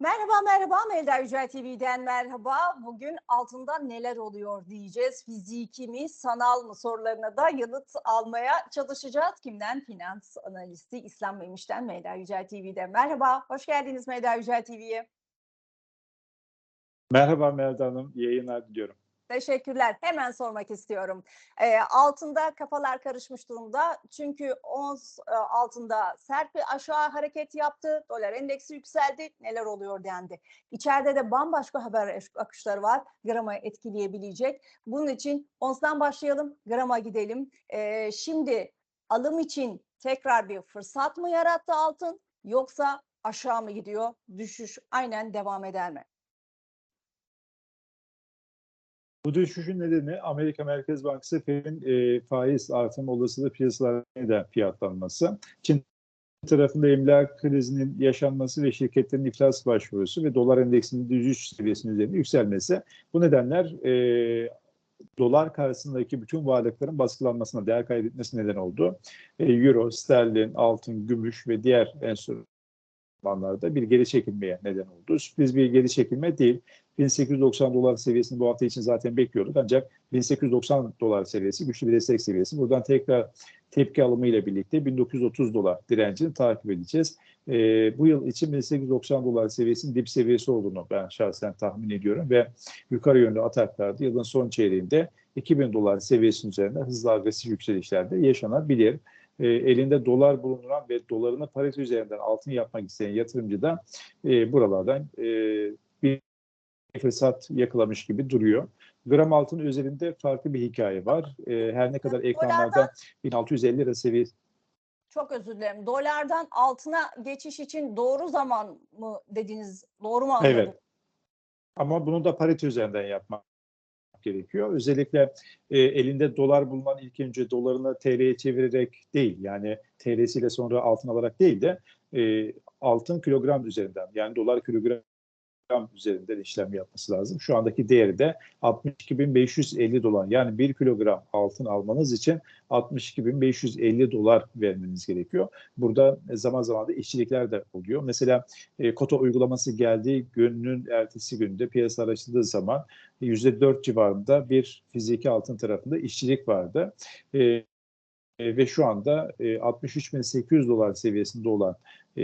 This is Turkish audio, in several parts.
Merhaba merhaba Melda Yücel TV'den merhaba. Bugün altında neler oluyor diyeceğiz. Fiziki mi, sanal mı sorularına da yanıt almaya çalışacağız. Kimden? Finans analisti İslam Memiş'ten Melda Yücel TV'den. Merhaba, hoş geldiniz Melda Yücel TV'ye. Merhaba Melda Hanım, yayınlar diliyorum. Teşekkürler. Hemen sormak istiyorum. E, altında kafalar karışmış durumda. Çünkü ons e, altında sert bir aşağı hareket yaptı. Dolar endeksi yükseldi. Neler oluyor dendi. İçeride de bambaşka haber akışları var. Grama etkileyebilecek. Bunun için onsdan başlayalım. Grama gidelim. E, şimdi alım için tekrar bir fırsat mı yarattı altın? Yoksa aşağı mı gidiyor? Düşüş aynen devam eder mi? Bu düşüşün nedeni Amerika Merkez Bankası Fed'in e, faiz artım olasılığı piyasalarda fiyatlanması. Çin tarafında emlak krizinin yaşanması ve şirketlerin iflas başvurusu ve dolar endeksinin düşüş seviyesinin üzerinde yükselmesi. Bu nedenler e, dolar karşısındaki bütün varlıkların baskılanmasına, değer kaybetmesi neden oldu. E, Euro, sterlin, altın, gümüş ve diğer enstrümanlarda bir geri çekilmeye neden oldu. Sürpriz bir geri çekilme değil. 1890 dolar seviyesini bu hafta için zaten bekliyorduk. Ancak 1890 dolar seviyesi güçlü bir destek seviyesi. Buradan tekrar tepki alımı ile birlikte 1930 dolar direncini takip edeceğiz. E, bu yıl için 1890 dolar seviyesinin dip seviyesi olduğunu ben şahsen tahmin ediyorum ve yukarı yönlü ataklarda yılın son çeyreğinde 2000 dolar seviyesinin üzerinde hızlı agresif yükselişlerde yaşanabilir. E, elinde dolar bulunduran ve dolarını parite üzerinden altın yapmak isteyen yatırımcı da e, buralardan e, bir fırsat yakalamış gibi duruyor. Gram altın üzerinde farklı bir hikaye var. E, her ne kadar ekranlarda 1650 lira seviyesi çok özür dilerim. Dolardan altına geçiş için doğru zaman mı dediniz? Doğru mu anladım? Evet. Ama bunu da parite üzerinden yapmak gerekiyor. Özellikle e, elinde dolar bulunan ilk önce dolarını TL'ye çevirerek değil yani TL'siyle sonra altın alarak değil de e, altın kilogram üzerinden yani dolar kilogram gram üzerinden işlem yapması lazım. Şu andaki değeri de 62.550 dolar. Yani 1 kilogram altın almanız için 62.550 dolar vermeniz gerekiyor. Burada zaman zaman da işçilikler de oluyor. Mesela e, kota uygulaması geldiği günün ertesi günde piyasa araştırdığı zaman %4 civarında bir fiziki altın tarafında işçilik vardı. E, e, ve şu anda e, 63.800 dolar seviyesinde olan e,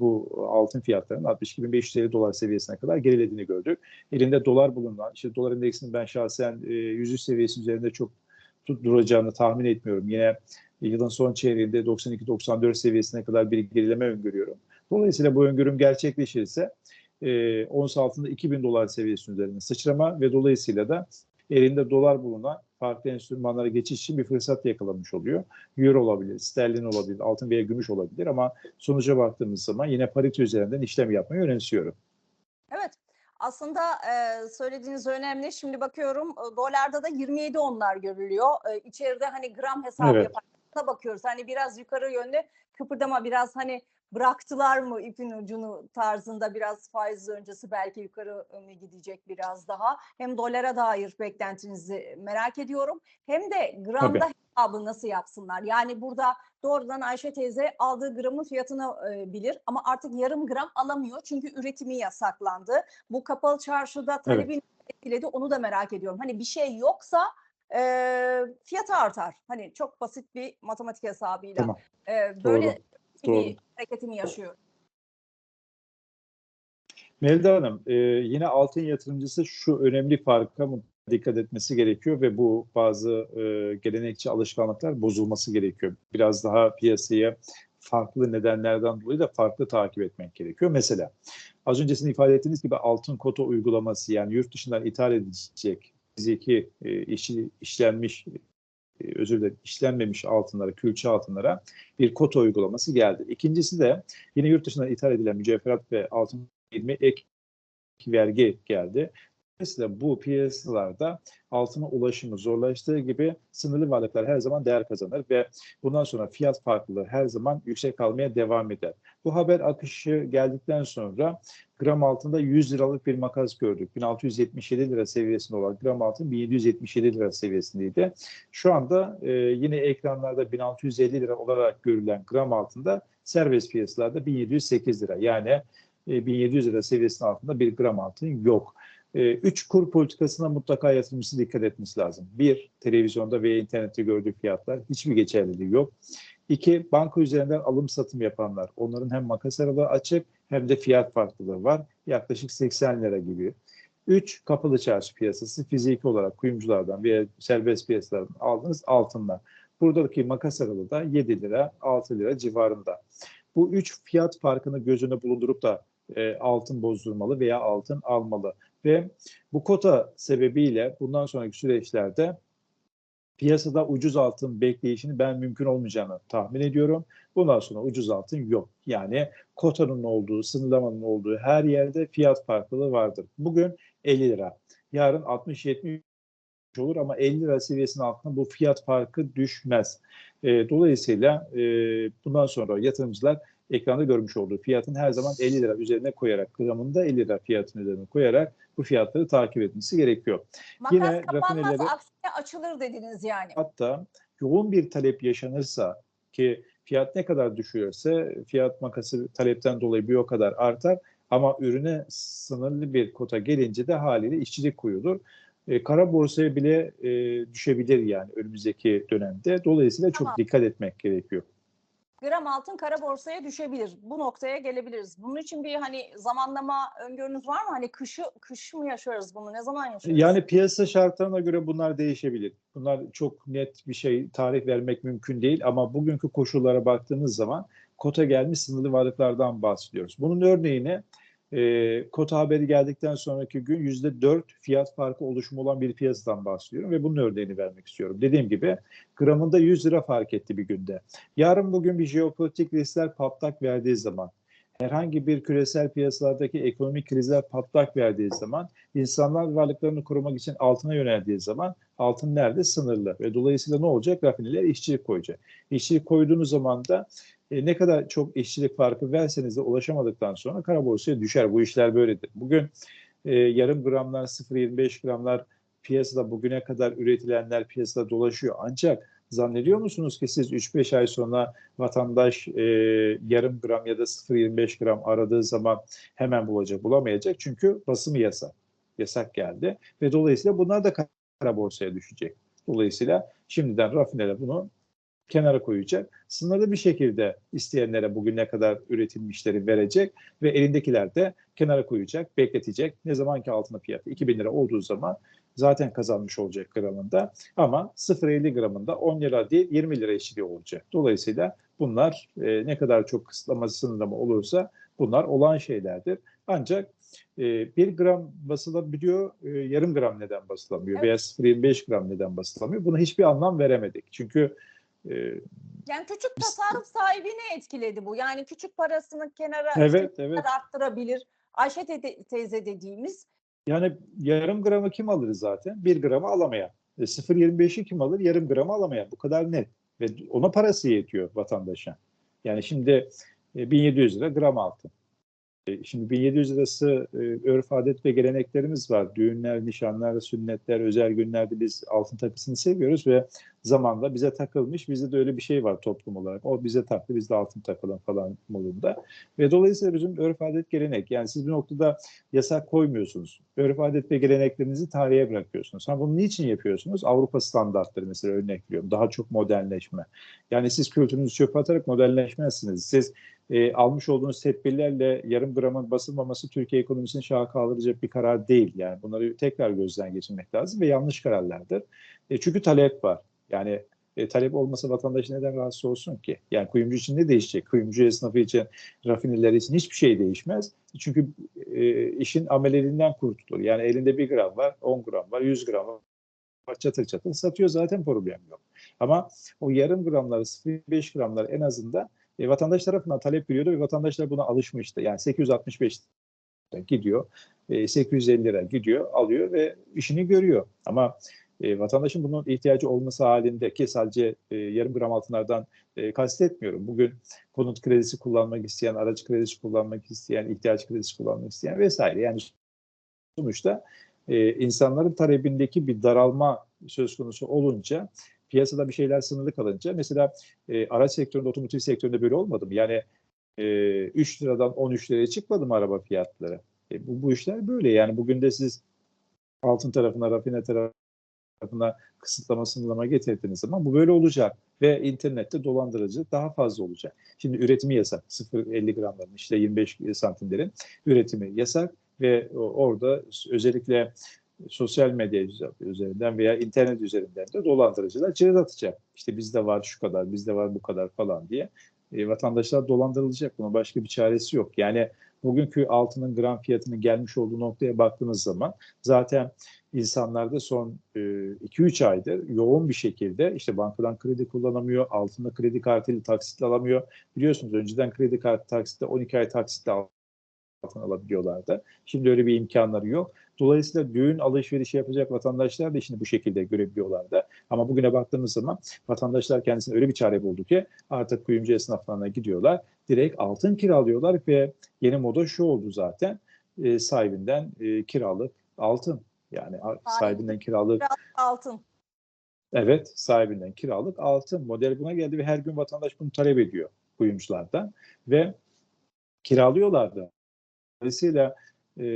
bu altın fiyatlarının 62.550 dolar seviyesine kadar gerilediğini gördük. Elinde dolar bulunan, işte dolar endeksinin ben şahsen e, 100 seviyesi üzerinde çok duracağını tahmin etmiyorum. Yine yılın son çeyreğinde 92-94 seviyesine kadar bir gerileme öngörüyorum. Dolayısıyla bu öngörüm gerçekleşirse e, ons altında 2000 dolar seviyesinin üzerinde sıçrama ve dolayısıyla da elinde dolar bulunan farklı enstrümanlara geçiş için bir fırsat yakalamış oluyor. Euro olabilir, sterlin olabilir, altın veya gümüş olabilir ama sonuca baktığımız zaman yine parite üzerinden işlem yapmayı önemsiyorum. Evet. Aslında e, söylediğiniz önemli. Şimdi bakıyorum e, dolarda da 27 onlar görülüyor. E, içeride hani gram hesabı evet. yaparken bakıyoruz. Hani biraz yukarı yönlü kıpırdama biraz hani bıraktılar mı ipin ucunu tarzında biraz faiz öncesi belki yukarı mı gidecek biraz daha. Hem dolara dair beklentinizi merak ediyorum. Hem de gramda Tabii. hesabı nasıl yapsınlar? Yani burada doğrudan Ayşe teyze aldığı gramın fiyatını e, bilir ama artık yarım gram alamıyor çünkü üretimi yasaklandı. Bu kapalı çarşıda talebin evet. etkiledi onu da merak ediyorum. Hani bir şey yoksa e, fiyatı artar. Hani çok basit bir matematik hesabıyla. Tamam. E, böyle Doğru bir hareketini yaşıyor. Melda Hanım, e, yine altın yatırımcısı şu önemli farka dikkat etmesi gerekiyor ve bu bazı e, gelenekçi alışkanlıklar bozulması gerekiyor. Biraz daha piyasaya farklı nedenlerden dolayı da farklı takip etmek gerekiyor. Mesela az önce sizin ifade ettiğiniz gibi altın kota uygulaması yani yurt dışından ithal edilecek fiziki e, işi, işlenmiş özür dilerim işlenmemiş altınlara, külçe altınlara bir kota uygulaması geldi. İkincisi de yine yurt dışından ithal edilen mücevherat ve altın 20 ek vergi geldi. Dolayısıyla bu piyasalarda altına ulaşımı zorlaştığı gibi sınırlı varlıklar her zaman değer kazanır ve bundan sonra fiyat farklılığı her zaman yüksek kalmaya devam eder. Bu haber akışı geldikten sonra gram altında 100 liralık bir makas gördük. 1677 lira seviyesinde olan gram altın 1777 lira seviyesindeydi. Şu anda e, yine ekranlarda 1650 lira olarak görülen gram altında serbest piyasalarda 1708 lira. Yani e, 1700 lira seviyesinin altında bir gram altın yok. E, Üç kur politikasına mutlaka yatırımcısı dikkat etmesi lazım. Bir, televizyonda ve internette gördüğü fiyatlar hiçbir geçerliliği yok. İki, banka üzerinden alım satım yapanlar. Onların hem makas aralığı açık hem de fiyat farklılığı var. Yaklaşık 80 lira gibi. Üç, kapalı çarşı piyasası fiziki olarak kuyumculardan veya serbest piyasalardan aldığınız altınlar. Buradaki makas aralığı da 7 lira, 6 lira civarında. Bu üç fiyat farkını göz önüne bulundurup da e, altın bozdurmalı veya altın almalı. Ve bu kota sebebiyle bundan sonraki süreçlerde piyasada ucuz altın bekleyişini ben mümkün olmayacağını tahmin ediyorum. Bundan sonra ucuz altın yok. Yani kotanın olduğu, sınırlamanın olduğu her yerde fiyat farklılığı vardır. Bugün 50 lira, yarın 60-70 olur ama 50 lira seviyesinin altında bu fiyat farkı düşmez. E, dolayısıyla e, bundan sonra yatırımcılar ekranda görmüş olduğu fiyatın her zaman 50 lira üzerine koyarak, gramında 50 lira fiyatın üzerine koyarak bu fiyatları takip etmesi gerekiyor. Makas Yine kapanmaz aksine açılır dediniz yani. Hatta yoğun bir talep yaşanırsa ki fiyat ne kadar düşüyorsa fiyat makası talepten dolayı bir o kadar artar ama ürüne sınırlı bir kota gelince de haliyle işçilik koyulur. E, kara borsaya bile e, düşebilir yani önümüzdeki dönemde. Dolayısıyla çok Tamam. dikkat etmek gerekiyor. Gram altın kara borsaya düşebilir. Bu noktaya gelebiliriz. Bunun için bir hani zamanlama öngörünüz var mı? Hani kışı kış mı yaşarız bunu? Ne zaman yaşarız? Yani piyasa şartlarına göre bunlar değişebilir. Bunlar çok net bir şey tarih vermek mümkün değil ama bugünkü koşullara baktığınız zaman kota gelmiş sınırlı varlıklardan bahsediyoruz. Bunun örneğini e, kota haberi geldikten sonraki gün yüzde dört fiyat farkı oluşumu olan bir piyasadan bahsediyorum ve bunun örneğini vermek istiyorum. Dediğim gibi gramında 100 lira fark etti bir günde. Yarın bugün bir jeopolitik riskler patlak verdiği zaman herhangi bir küresel piyasalardaki ekonomik krizler patlak verdiği zaman insanlar varlıklarını korumak için altına yöneldiği zaman altın nerede? Sınırlı. Ve dolayısıyla ne olacak? Rafineler işçilik koyacak. İşçilik koyduğunuz zaman da e, ne kadar çok işçilik farkı verseniz de ulaşamadıktan sonra kara borsaya düşer. Bu işler böyledir. Bugün e, yarım gramlar, 0.25 gramlar piyasada bugüne kadar üretilenler piyasada dolaşıyor. Ancak zannediyor musunuz ki siz 3-5 ay sonra vatandaş e, yarım gram ya da 0.25 gram aradığı zaman hemen bulacak, bulamayacak. Çünkü basımı yasak. Yasak geldi ve dolayısıyla bunlar da kara borsaya düşecek. Dolayısıyla şimdiden rafineler bunu kenara koyacak. Sınırlı bir şekilde isteyenlere bugüne kadar üretilmişleri verecek ve elindekiler de kenara koyacak, bekletecek. Ne zaman ki altına fiyatı 2000 lira olduğu zaman zaten kazanmış olacak gramında ama 0.50 gramında 10 lira değil 20 lira eşitliği olacak. Dolayısıyla bunlar e, ne kadar çok kısıtlama sınırlama olursa bunlar olan şeylerdir. Ancak e, 1 gram basılabiliyor, e, yarım gram neden basılamıyor Evet. veya 0.25 gram neden basılamıyor? Buna hiçbir anlam veremedik. Çünkü e, Yani küçük tasarruf sahibini etkiledi bu. Yani küçük parasını kenara evet evet arttırabilir. Ayşe te- teyze dediğimiz yani yarım gramı kim alır zaten? 1 gramı alamayan. E, 0.25'i kim alır? Yarım gramı alamayan. Bu kadar net. Ve ona parası yetiyor vatandaşa. Yani şimdi e, 1700 lira gram altın. E, Şimdi 1700 lirası e, örf adet ve geleneklerimiz var. Düğünler, nişanlar, sünnetler, özel günlerde biz altın takısını seviyoruz ve zamanda bize takılmış. Bizde de öyle bir şey var toplum olarak. O bize taktı, biz de altın takalım falan modunda. Ve dolayısıyla bizim örf adet gelenek. Yani siz bir noktada yasak koymuyorsunuz. Örf adet ve geleneklerinizi tarihe bırakıyorsunuz. Ha bunu niçin yapıyorsunuz? Avrupa standartları mesela örnek veriyorum. Daha çok modernleşme. Yani siz kültürünüzü çöpe atarak modernleşmezsiniz. Siz e, almış olduğunuz tedbirlerle yarım gramın basılmaması Türkiye ekonomisini şaha kaldıracak bir karar değil. Yani bunları tekrar gözden geçirmek lazım ve yanlış kararlardır. E, çünkü talep var. Yani e, talep olmasa vatandaş neden rahatsız olsun ki? Yani kuyumcu için ne değişecek? Kuyumcu esnafı için, rafineler için hiçbir şey değişmez. Çünkü e, işin ameleliğinden kurtulur. Yani elinde bir gram var, 10 gram var, 100 gram var. Çatır çatır satıyor zaten problem yok. Ama o yarım gramları, 0,5 gramlar en azından e, vatandaş tarafından talep görüyordu ve vatandaşlar buna alışmıştı. Yani 865 lira gidiyor, e, 850 lira gidiyor, alıyor ve işini görüyor. Ama e, vatandaşın bunun ihtiyacı olması halinde ki sadece e, yarım gram altınlardan e, kastetmiyorum. Bugün konut kredisi kullanmak isteyen, araç kredisi kullanmak isteyen, ihtiyaç kredisi kullanmak isteyen vesaire. Yani sonuçta e, insanların talebindeki bir daralma söz konusu olunca piyasada bir şeyler sınırlı kalınca mesela e, araç sektöründe, otomotiv sektöründe böyle olmadı mı? Yani e, 3 liradan 13 liraya çıkmadı mı araba fiyatları? E, bu, bu işler böyle yani bugün de siz altın tarafına, rafine tarafına kısıtlama sınırlama getirdiğiniz zaman bu böyle olacak ve internette dolandırıcı daha fazla olacak. Şimdi üretimi yasak. 0.50 gramların işte 25 santimlerin üretimi yasak ve orada özellikle sosyal medya üzerinden veya internet üzerinden de dolandırıcılar cihaz atacak. İşte bizde var şu kadar, bizde var bu kadar falan diye. E, vatandaşlar dolandırılacak. Bunun başka bir çaresi yok. Yani bugünkü altının gram fiyatının gelmiş olduğu noktaya baktığınız zaman zaten insanlarda son 2-3 aydır yoğun bir şekilde işte bankadan kredi kullanamıyor, altında kredi kartıyla taksitle alamıyor. Biliyorsunuz önceden kredi kartı taksitle 12 ay taksitle altın alabiliyorlardı. Şimdi öyle bir imkanları yok. Dolayısıyla düğün alışverişi yapacak vatandaşlar da şimdi bu şekilde görebiliyorlardı. Ama bugüne baktığımız zaman vatandaşlar kendisine öyle bir çare buldu ki artık kuyumcu esnaflarına gidiyorlar. Direkt altın kiralıyorlar ve yeni moda şu oldu zaten. E, sahibinden e, kiralık altın. Yani sahibinden kiralık Altın. Evet, sahibinden kiralık altın. Model buna geldi ve her gün vatandaş bunu talep ediyor kuyumculardan ve kiralıyorlar da. Dolayısıyla e,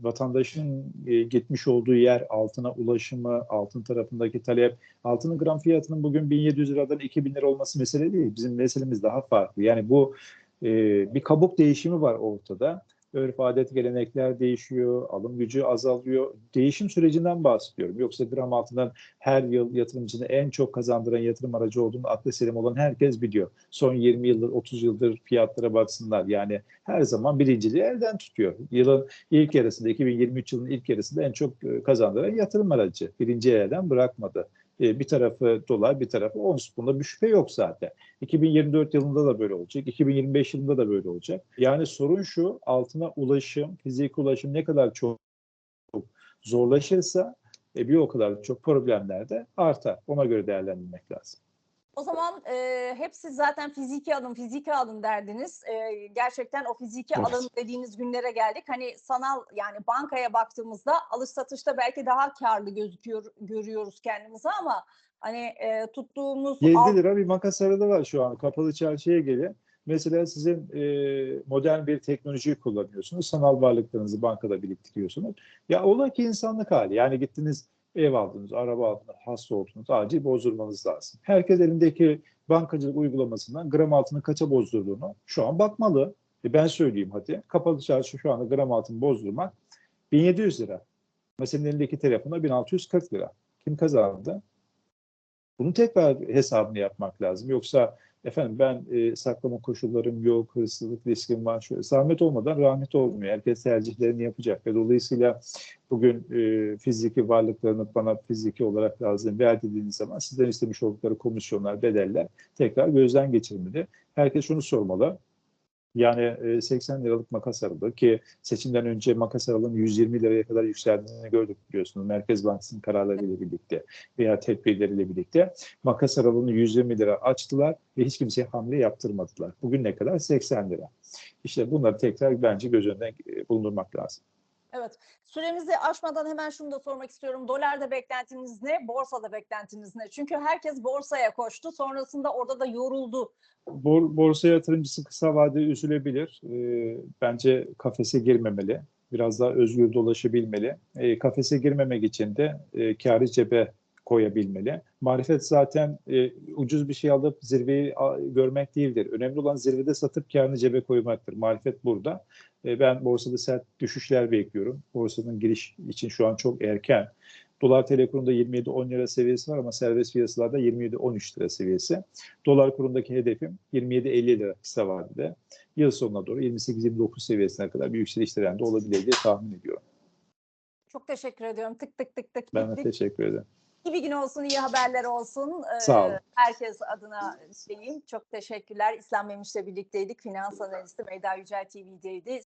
vatandaşın e, gitmiş olduğu yer altına ulaşımı, altın tarafındaki talep, altının gram fiyatının bugün 1700 liradan 2000 lira olması mesele değil. Bizim meselemiz daha farklı. Yani bu e, bir kabuk değişimi var ortada. Örf, adet, gelenekler değişiyor, alım gücü azalıyor. Değişim sürecinden bahsediyorum. Yoksa gram altından her yıl yatırımcını en çok kazandıran yatırım aracı olduğunu aklı selim olan herkes biliyor. Son 20 yıldır, 30 yıldır fiyatlara baksınlar. Yani her zaman birinciliği elden tutuyor. Yılın ilk yarısında, 2023 yılının ilk yarısında en çok e, kazandıran yatırım aracı. Birinci elden bırakmadı. E, Bir tarafı dolar, bir tarafı ons. Bunda bir şüphe yok zaten. 2024 yılında da böyle olacak. 2025 yılında da böyle olacak. Yani sorun şu, altına ulaşım, fiziki ulaşım ne kadar çok zorlaşırsa e, bir o kadar çok problemler de artar. Ona göre değerlendirmek lazım. O zaman e, hepsi zaten fiziki alın, fiziki alın derdiniz. E, gerçekten o fiziki Evet. alın dediğiniz günlere geldik. Hani sanal yani bankaya baktığımızda alış satışta belki daha karlı gözüküyor görüyoruz kendimizi ama hani e, tuttuğumuz 7 alt- lira bir makas aralığı var şu an. Kapalı çarşıya gelin. Mesela sizin e, modern bir teknolojiyi kullanıyorsunuz. Sanal varlıklarınızı bankada biriktiriyorsunuz. Ya ola ki insanlık hali. Yani gittiniz ev aldınız, araba aldınız, hasta oldunuz. Acil bozdurmanız lazım. Herkes elindeki bankacılık uygulamasından gram altını kaça bozdurduğunu şu an bakmalı. E ben söyleyeyim hadi. Kapalı çarşı şu anda gram altını bozdurmak 1700 lira. Senin elindeki telefona 1640 lira. Kim kazandı? Bunun tekrar hesabını yapmak lazım. Yoksa efendim ben e, saklama koşullarım yok, hırsızlık riskim var. Şöyle, zahmet olmadan rahmet olmuyor. Herkes tercihlerini yapacak ve dolayısıyla bugün e, fiziki varlıklarını bana fiziki olarak lazım ver dediğiniz zaman sizden istemiş oldukları komisyonlar, bedeller tekrar gözden geçirmeli. Herkes şunu sormalı. Yani e, 80 liralık makas aralığı ki seçimden önce makas aralığının 120 liraya kadar yükseldiğini gördük biliyorsunuz. Merkez Bankası'nın kararlarıyla birlikte veya tedbirleriyle birlikte makas aralığını 120 lira açtılar ve hiç kimseye hamle yaptırmadılar. Bugün ne kadar? 80 lira. İşte bunları tekrar bence göz önüne e, bulundurmak lazım. Evet. Süremizi aşmadan hemen şunu da sormak istiyorum. Dolarda beklentiniz ne? Borsada beklentiniz ne? Çünkü herkes borsaya koştu. Sonrasında orada da yoruldu. Bor, borsa yatırımcısı kısa vadede üzülebilir. E, bence kafese girmemeli. Biraz daha özgür dolaşabilmeli. E, kafese girmemek için de e, kârı cebe koyabilmeli. Marifet zaten e, ucuz bir şey alıp zirveyi a, görmek değildir. Önemli olan zirvede satıp kârını cebe koymaktır. Marifet burada. E, ben borsada sert düşüşler bekliyorum. Borsanın giriş için şu an çok erken. Dolar TL kurunda 27-10 lira seviyesi var ama serbest piyasalarda 27-13 lira seviyesi. Dolar kurundaki hedefim 27-50 lira kısa vadede. Yıl sonuna doğru 28-29 seviyesine kadar bir yükseliş trendi olabilir diye tahmin ediyorum. Çok teşekkür ediyorum. Tık tık tık tık. Ben de teşekkür ederim. İyi bir gün olsun, iyi haberler olsun. Ee, Sağ olun. Herkes adına diyeyim. Çok teşekkürler. İslam Memiş'le birlikteydik. Finans analisti Meyda Yücel TV'deydi.